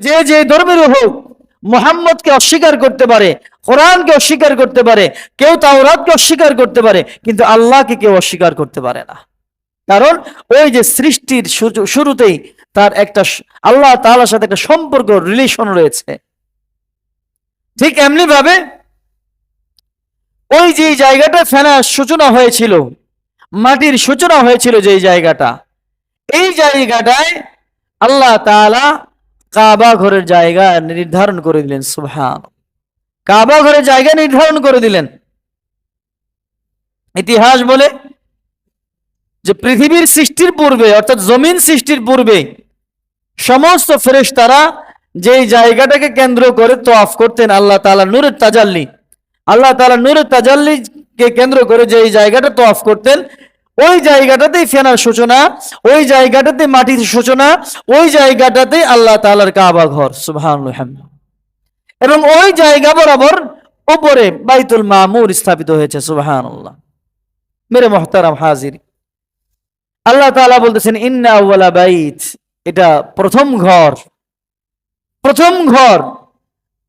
যে যে ধর্মের হোক মোহাম্মদকে অস্বীকার করতে পারে, কোরআনকে অস্বীকার করতে পারে, কেউ তাওরাতকে অস্বীকার করতে পারে, কিন্তু আল্লাহকে কেউ অস্বীকার করতে পারে না। কারণ ওই যে সৃষ্টির শুরুতেই তার একটা আল্লাহ তাআলার সাথে একটা সম্পর্ক রিলেশন রয়েছে। ঠিক এমনি ভাবে ওই যে জায়গাটা ফেনার সূচনা হয়েছিল, মাটির সূচনা হয়েছিল যে জায়গাটা, এই জায়গাটায় আল্লাহ তাআলা কাবা ঘরের জায়গা নির্ধারণ করে দিলেন, সুবহান। কাবা ঘরের জায়গা নির্ধারণ করে দিলেন। ইতিহাস বলে যে পৃথিবীর সৃষ্টির পূর্বে, অর্থাৎ জমিন সৃষ্টির পূর্বে, সমস্ত ফেরেশতারা যেই জায়গাটাকে কেন্দ্র করে তোয়াফ করতেন, আল্লাহ তালা নুরের তাজাল্লি। আল্লাহ তাআলা নূরের তাজাল্লিকে কেন্দ্র করে যেই জায়গাটা তোয়াফ করতেন ওই জায়গাটাতেই ফেনার সূচনা, ওই জায়গাটাতে মাটির সূচনা, ওই জায়গাটাতেই আল্লাহ তালার কাবা ঘর, সুবহানাল্লাহ। এবং ওই জায়গা বরাবর উপরে বাইতুল মামুর স্থাপিত হয়েছে, সুবহানাল্লাহ। মেরে মহতারাম হাজির। আল্লাহ তাআলা বলতেছেন, ইন্না বাইত। এটা প্রথম ঘর। প্রথম ঘর।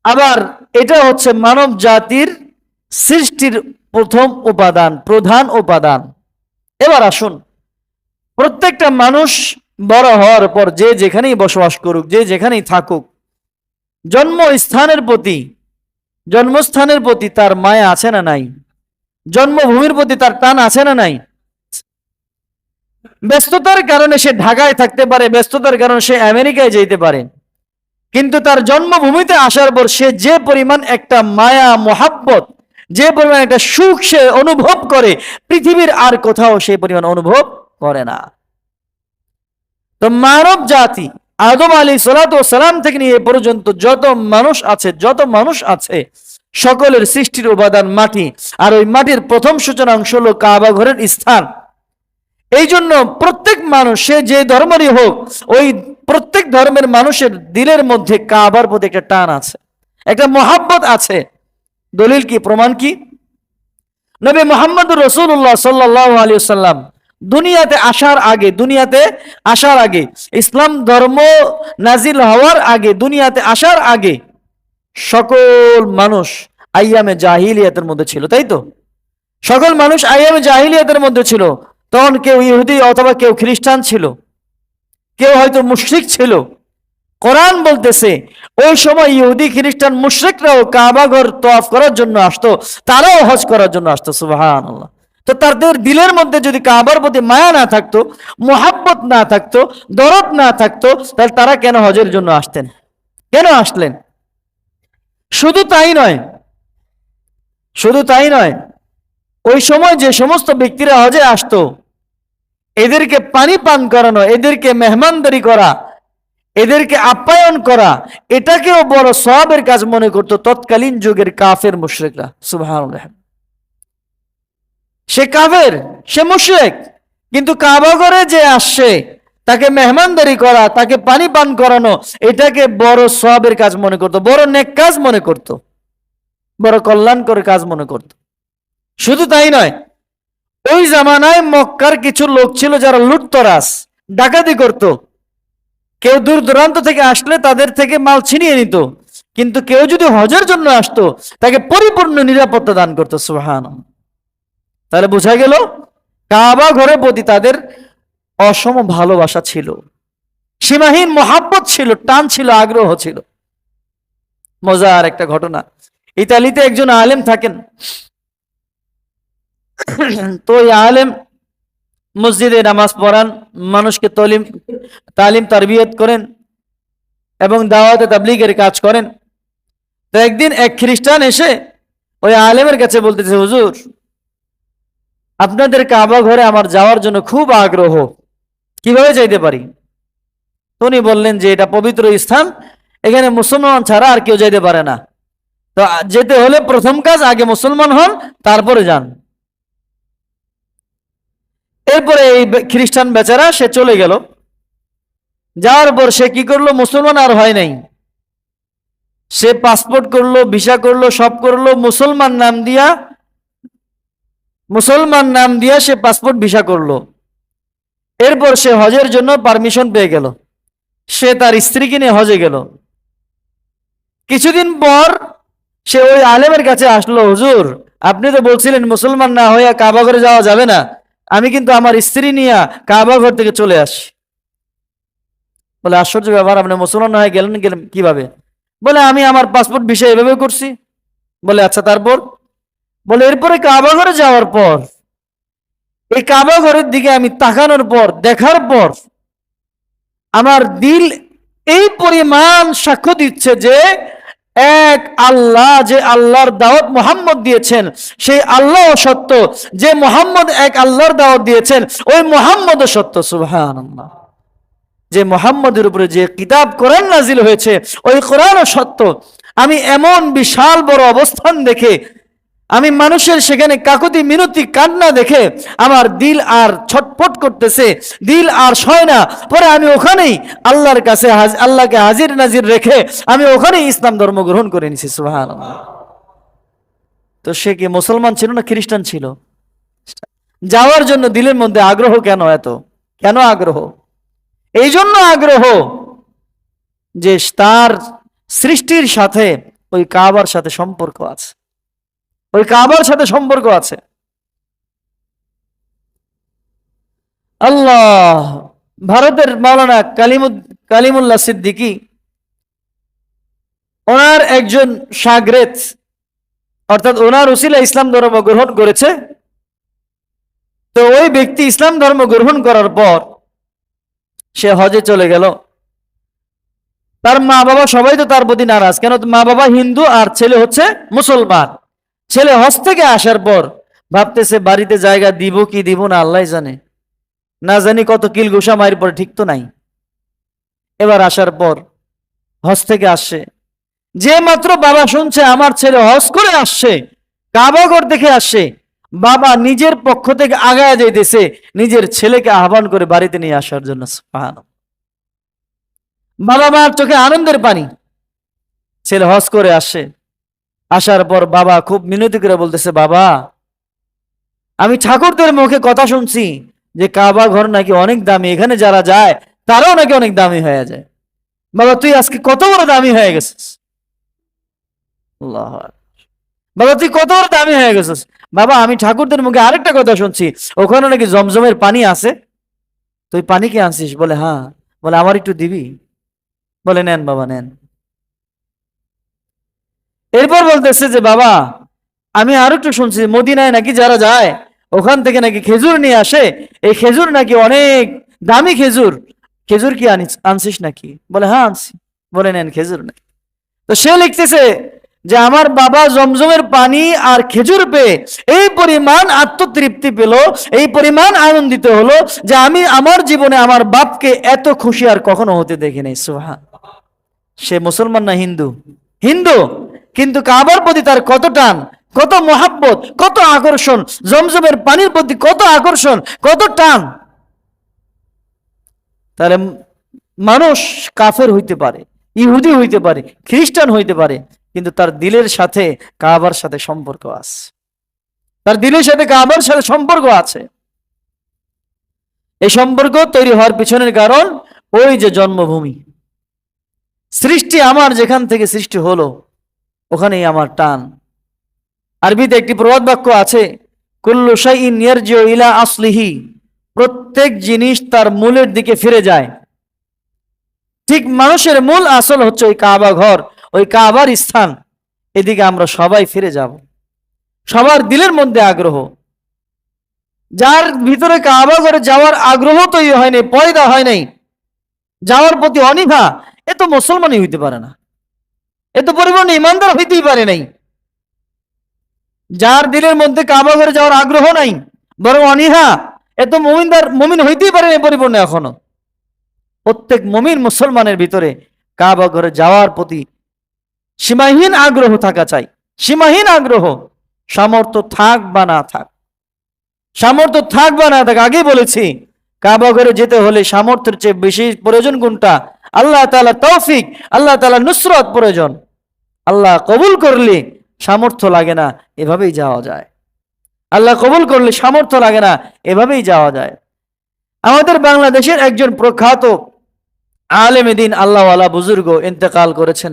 আবার এটা হচ্ছে মানব জাতির সৃষ্টির প্রথম উপাদান, প্রধান উপাদান। এবার আসুন। প্রত্যেকটা মানুষ বড় হওয়ার পর যে যেখানেই বসবাস করুক, যে যেখানেই থাকুক, জন্মস্থানের প্রতি জন্মস্থানের প্রতি তার মায়া আছে না নাই? জন্মভূমির প্রতি তার টান আছে না নাই? ব্যস্ততার কারণে সে ঢাকায় থাকতে পারে, ব্যস্ততার কারণে সে আমেরিকায় যেতে পারে। কিন্তু তার জন্মভূমিতে আসার পর সে যে পরিমাণ একটা মায়া, মোহাব্বত যে পরিমাণ একটা সুখ সে অনুভব করে, পৃথিবীর আর কোথাও সেই পরিমাণ অনুভব করে না। তো মানব জাতি, আদম আলী সালাম থেকে নিয়ে পর্যন্ত যত মানুষ আছে, যত মানুষ আছে, সকলের সৃষ্টির উপাদান মাটি। আর ওই মাটির প্রথম সূচনা অংশ হলো কাবা ঘরের স্থান। এই জন্য প্রত্যেক মানুষ, সে যে ধর্মেরই হোক, ওই প্রত্যেক ধর্মের মানুষের দিলের মধ্যে কাবার প্রতি একটা টান আছে, একটা মহাব্বত আছে। দলিল কি, প্রমাণ কি? নবী মোহাম্মদ রসুল্লাহ সাল্লাহ আলী সাল্লাম দুনিয়াতে আসার আগে, দুনিয়াতে আসার আগে, ইসলাম ধর্ম নাজিল হওয়ার আগে, দুনিয়াতে আসার আগে সকল মানুষ আইয়ামে জাহিলিয়াতের মধ্যে ছিল, তাই তো? সকল মানুষ আইয়ামে জাহিলিয়াতের মধ্যে ছিল। তখন কেউ ইহুদি অথবা কেউ খ্রিস্টান ছিল। কেউ হয়তো মুশরিক ছিল। কোরআন বলতেছে, ওই সময় ইহুদি, খ্রিস্টান মুশরিকরাও কাবাঘর তফ করার জন্য আসতো, তারাও হজ করার জন্য আসতো সুবাহান তো তাদের দিলের মধ্যে যদি কাবার প্রতি মায়া না থাকতো, মোহাব্বত না থাকতো, দরদ না থাকতো, তাহলে তারা কেন হজের জন্য আসতেন? কেন আসলেন? শুধু তাই নয়, শুধু তাই নয়, ওই সময় যে সমস্ত ব্যক্তিরা হজে আসতো, এদেরকে পানি পান করানো, এদেরকে মেহমানদারি করা এদেরকে আপ্যায়ন করা, এটাকেও বড় সবের কাজ মনে করতো তৎকালীন যুগের কাফের মুশরিকরা। সুবহান সে কাফের, সে মুশরিক, কিন্তু কাবাগরে যে আসছে তাকে মেহমানদারি করা, তাকে পানি পান করানো, এটাকে বড় সবের কাজ মনে করতো, বড় নেক কাজ মনে করত, বড় কল্যাণকর কাজ মনে করত। শুধু তাই নয়, ওই জামানায় মক্কার কিছু লোক ছিল যারা লুটতরাস ডাকাতি করত কেউ দূর দূরান্ত থেকে আসলে তাদের থেকে মাল ছিনিয়ে নিত। কিন্তু কেউ যদি হজের জন্য আসতো, তাকে পরিপূর্ণ নিরাপত্তা দান করতো সুহান তাহলে বোঝা গেল, কাবা ঘরের প্রতি তাদের অসম ভালোবাসা ছিল। সীমাহীন মহাব্বত ছিল, টান ছিল, আগ্রহ ছিল। মজার একটা ঘটনা। ইতালিতে একজন আলেম থাকেন। তো ওই আলেম মসজিদে নামাজ পড়ান, মানুষকে তলিম, তালিম তারবিয়ত করেন এবং দাওয়াতে তাবলিগের কাজ করেন। তো একদিন এক খ্রিস্টান এসে ওই আলেমের কাছে বলতেছে, হুজুর, আপনাদের কাবা ঘরে আমার যাওয়ার জন্য খুব আগ্রহ, কীভাবে যাইতে পারি? উনি বললেন যে, এটা পবিত্র স্থান, এখানে মুসলমান ছাড়া আর কেউ যাইতে পারে না। তো যেতে হলে প্রথম কাজ আগে মুসলমান হন, তারপরে যান। এরপরে এই খ্রিস্টান বেচারা, সে চলে গেল। যাওয়ার পর সে কি করল? মুসলমান আর হয় নাই। সে পাসপোর্ট করল ভিসা করল, সব করল, মুসলমান নাম দিয়া, মুসলমান নাম দিয়া সে পাসপোর্ট ভিসা করল। এরপর সে হজের জন্য পারমিশন পেয়ে গেল। সে তার স্ত্রীকে নিয়ে হজে গেল। কিছুদিন পর সে ওই আলেমের কাছে আসলো, হুজুর, আপনি তো বলছিলেন মুসলমান না হইয়া কাবা ঘরে যাওয়া যাবে না। আমি কিন্তু আমার স্ত্রী নিয়ে কাবা ঘর থেকে চলে আসি। বলে, আশ্চর্য ব্যাপার, আপনি মুসলমান হয়ে গেলেন গেলেন কীভাবে? বলে, আমি আমার পাসপোর্ট বিষয় এভাবে করছি। বলে আচ্ছা তারপর? বলে, এরপরে কাবা ঘরে যাওয়ার পর, এই কাবা ঘরের দিকে আমি তাকানোর পর, দেখার পর, আমার দিল এই পরিমাণ সাক্ষ্য দিচ্ছে যে এক আল্লাহ যে আল্লাহর দাওয়াত মোহাম্মদ দিয়েছেন, সেই আল্লাহ সত্য। যে মোহাম্মদ এক আল্লাহর দাওয়াত দিয়েছেন, ওই মোহাম্মদ সত্য। সুহান যে মোহাম্মদের উপরে যে কিতাব কোরআন নাজিল হয়েছে, ওই কোরআন সত্য। আমি এমন বিশাল বড় অবস্থান দেখে আমি মানুষের সেখানে কাকুতি, মিনতি, কান্না দেখে আমার দিল আর ছটপট করতেছে, দিল আর সয় না। পরে আমি ওখানেই আল্লাহর কাছে আল্লাহকে হাজির নাজির রেখে আমি ওখানেই ইসলাম ধর্ম গ্রহণ করে নিছি সুহান তো সে কি মুসলমান ছিল না খ্রিস্টান ছিল? যাওয়ার জন্য দিলের মধ্যে আগ্রহ কেন এত? কেন আগ্রহ? এই জন্য আগ্রহ যে তার সৃষ্টির সাথে ওই কাবার সাথে সম্পর্ক আছে। ওই কাবার সাথে সম্পর্ক আছে। আল্লাহ, ভারতের মাওলানা কালিমুদ, কালিমুল্লাহ সিদ্দিকি, ওনার একজন সাগরেত, অর্থাৎ ওনার উসিলা ইসলাম ধর্ম গ্রহণ করেছে। তো ওই ব্যক্তি ইসলাম ধর্ম গ্রহণ করার পর সে হজে চলে গেল। তার মা বাবা সবাই তো তার প্রতি নারাজ। কেন? মা বাবা হিন্দু আর ছেলে হচ্ছে মুসলমান। ছেলে হজ থেকে আসার পর ভাবতেছে, বাড়িতে জায়গা দিব কি দিব না আল্লাহ জানে। না জানি কত কিল ঘুষা মায়ের পরে ঠিক তো নাই। এবার আসার পর হজ থেকে আসছে যে মাত্র বাবা শুনছে, আমার ছেলে হজ করে আসছে কাবাগর দেখে আসছে। বাবা নিজের পক্ষ থেকে আগায় যাইতেছে, নিজের ছেলেকে আহ্বান করে বাড়িতে নিয়ে আসার জন্য বাবা মার চোখে আনন্দের পানি। ছেলে হজ করে আসছে আসার পর বাবা খুব মিনতি করে বলতেছে, বাবা, আমি ঠাকুরদের মুখে কথা শুনছি যে কাবা ঘর নাকি অনেক দামি, এখানে যারা যায় তারাও নাকি অনেক দামি হয়ে যায়। বাবা, তুই আজকে কত বড় দামি হয়ে গেছিস? বাবা, তুই কত বড় দামি হয়ে গেছিস? বাবা, আমি ঠাকুরদের মুখে আরেকটা কথা শুনছি, ওখানে নাকি জমজমের পানি আছে? তুই পানি কি আনছিস? বলে হ্যাঁ। বলে, আমার একটু দিবি? বলে, নেন বাবা, নেন। এরপর বলতেছে যে, বাবা, আমি আরও একটু শুনছি, মদিনায় নাকি যারা যায়, ওখান থেকে নাকি খেজুর নিয়ে আসে? এই খেজুর নাকি অনেক দামি খেজুর। খেজুর কি আনিস, আনছিস নাকি? বলে হ্যাঁ আনছি। বলে, নেন, খেজুর নাকি তো সে লিখতেছে যে, আমার বাবা জমজমের পানি আর খেজুর পেয়ে এই পরিমাণ আত্মতৃপ্তি পেল, এই পরিমাণ আনন্দিত হলো যে আমি আমার জীবনে আমার বাপকে এত খুশি আর কখনো হতে দেখি নাই সুহা সে মুসলমান না হিন্দু? হিন্দু? কিন্তু কাবার প্রতি তার কত টান, কত মহাব্বত, কত আকর্ষণ, জমজমের পানির প্রতি কত আকর্ষণ, কত টান। তাহলে মানুষ কাফের হইতে পারে, ইহুদি হইতে পারে, খ্রিস্টান হইতে পারে, কিন্তু তার দিলের সাথে কাবার সাথে সম্পর্ক আছে। তার দিলের সাথে কাবার সাথে সম্পর্ক আছে। এই সম্পর্ক তৈরি হওয়ার পিছনের কারণ ওই যে জন্মভূমি। সৃষ্টি আমার যেখান থেকে সৃষ্টি হলো ওখানেই আমার টান। আরবিতে একটি প্রবাদ বাক্য আছে, কুল্লু শাইইন ইয়ারজিউ ইলা আসলিহি প্রত্যেক জিনিস তার মূলের দিকে ফিরে যায়। ঠিক মানুষের মূল আসল হচ্ছে ওই কাবা ঘর, ওই কাবার স্থান। এদিকে আমরা সবাই ফিরে যাব। সবার দিলের মধ্যে আগ্রহ। যার ভিতরে কাবা ঘরে যাওয়ার আগ্রহ তৈরি হয়নি পয়দা হয় নাই, যাওয়ার প্রতি অনীহা এ তো মুসলমানই হইতে পারে না। এ তো পরিমাণ ইমানদার হইতেই পারে নাই। যার দিলের মধ্যে কাবা ঘরে যাওয়ার আগ্রহ নাই, বরং অনীহা, এ তো মমিনদার, মমিন হইতেই পারে পরিপূর্ণ এখনও। প্রত্যেক মমিন মুসলমানের ভিতরে কাবা ঘরে যাওয়ার প্রতি সীমাহীন আগ্রহ থাকা চাই। সীমাহীন আগ্রহ, সামর্থ্য থাক বা না থাক। সামর্থ্য থাক বা না থাক, আগেই বলেছি, কাবা ঘরে যেতে হলে সামর্থ্যের চেয়ে বেশি প্রয়োজন কোনটা? আল্লাহ তালা তৌফিক, আল্লাহ তালা নুসরত প্রয়োজন। আল্লাহ কবুল করলে সামর্থ্য লাগে না, এভাবেই যাওয়া যায়। আল্লাহ কবুল করলে সামর্থ্য লাগে না, এভাবেই যাওয়া যায়। আমাদের বাংলাদেশের একজন প্রখ্যাত আলেম দিন আল্লাহওয়ালা বুজুর্গ ইন্তেকাল করেছেন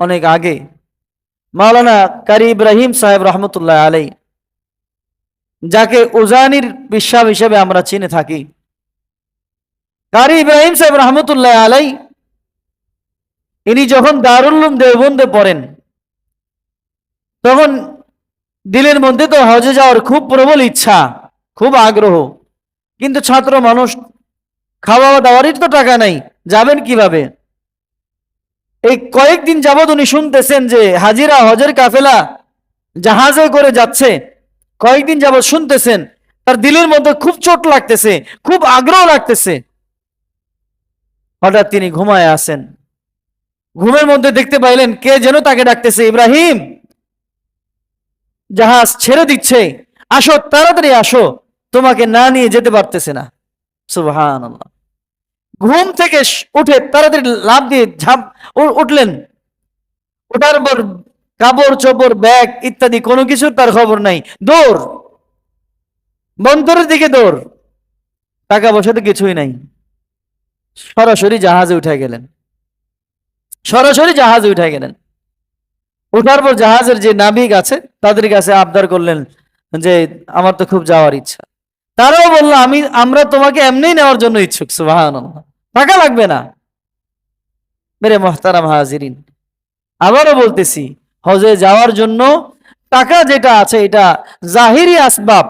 অনেক আগে। মাওলানা কারি ইব্রাহিম সাহেব রহমতুল্লাহ আলাই যাকে উজানির বিশ্বাস হিসেবে আমরা চিনে থাকি। কারি ইব্রাহিম সাহেব রহমতুল্লাহ আলাই ইনি যখন দারুল্লুম দেওবন্দে পড়েন, তখন দিলের মধ্যে তো হজে যাওয়ার খুব প্রবল ইচ্ছা, খুব আগ্রহ। কিন্তু ছাত্র মানুষ খাওয়া দাওয়ারই তো টাকা নাই, যাবেন কীভাবে? এই কয়েকদিন যাবৎ উনি শুনতেছেন যে হাজিরা হজের কাফেলা জাহাজে করে যাচ্ছে। কয়েকদিন যাবৎ শুনতেছেন, তার দিলের মধ্যে খুব চোট লাগতেছে, খুব আগ্রহ লাগতেছে। হঠাৎ তিনি ঘুমায় আসেন। ঘুমের মধ্যে দেখতে পাইলেন, কে যেন তাকে ডাকতেছে, ইব্রাহিম। জাহাজ ছেড়ে দিচ্ছে, আসো, তাড়াতাড়ি আসো, তোমাকে না নিয়ে যেতে পারতেছে না। সুবহান ঘুম থেকে উঠে তাড়াতাড়ি লাভ দিয়ে ঝাঁপ উঠলেন। ওঠার পর কাপড়, চোপড়, ব্যাগ ইত্যাদি কোনো কিছুর তার খবর নাই। দৌড়! বন্দরের দিকে দৌড়! টাকা পয়সা তো কিছুই নাই। সরাসরি জাহাজে উঠে গেলেন। সরাসরি জাহাজে উঠে গেলেন। ওঠার পর জাহাজের যে নাবিক আছে, তাদের কাছে আবদার করলেন যে, আমার তো খুব যাওয়ার ইচ্ছা। তারাও বলল, আমি, আমরা তোমাকে এমনিই নেওয়ার জন্য ইচ্ছুক সুবাহান টাকা লাগবে না। মেরে মোহতারাম হাজিরিন, আবারও বলতেছি, হজে যাওয়ার জন্য টাকা যেটা আছে, এটা জাহিরি আসবাব।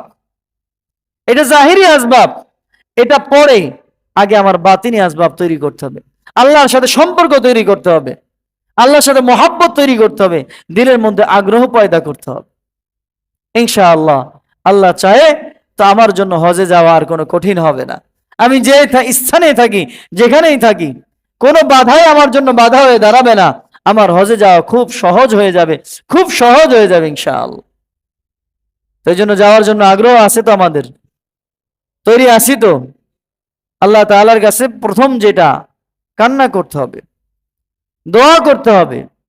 এটা জাহিরি আসবাব। এটা পরে আগে আমার বাতিনি আসবাব তৈরি করতে হবে। আল্লাহর সাথে সম্পর্ক তৈরি করতে হবে। আল্লাহর সাথে মহাব্বত তৈরি করতে হবে। দিলের মধ্যে আগ্রহ পয়দা করতে হবে। ইনশাআল্লাহ, আল্লাহ চাহে তো আমার জন্য হজে যাওয়া আর কোনো কঠিন হবে না। আমি যে স্থানে থাকি, যেখানেই থাকি, কোনো বাধাই আমার জন্য বাধা হয়ে দাঁড়াবে না। আমার হজে যাওয়া খুব সহজ হয়ে যাবে, খুব সহজ হয়ে যাবে ইনশাআল্লাহ। এই জন্য যাওয়ার জন্য আগ্রহ আছে তো আমাদের। তৈরি আছি তো। আল্লাহ তালার কাছে প্রথম যেটা কান্না করতে হবে দোয়া করতে হবে।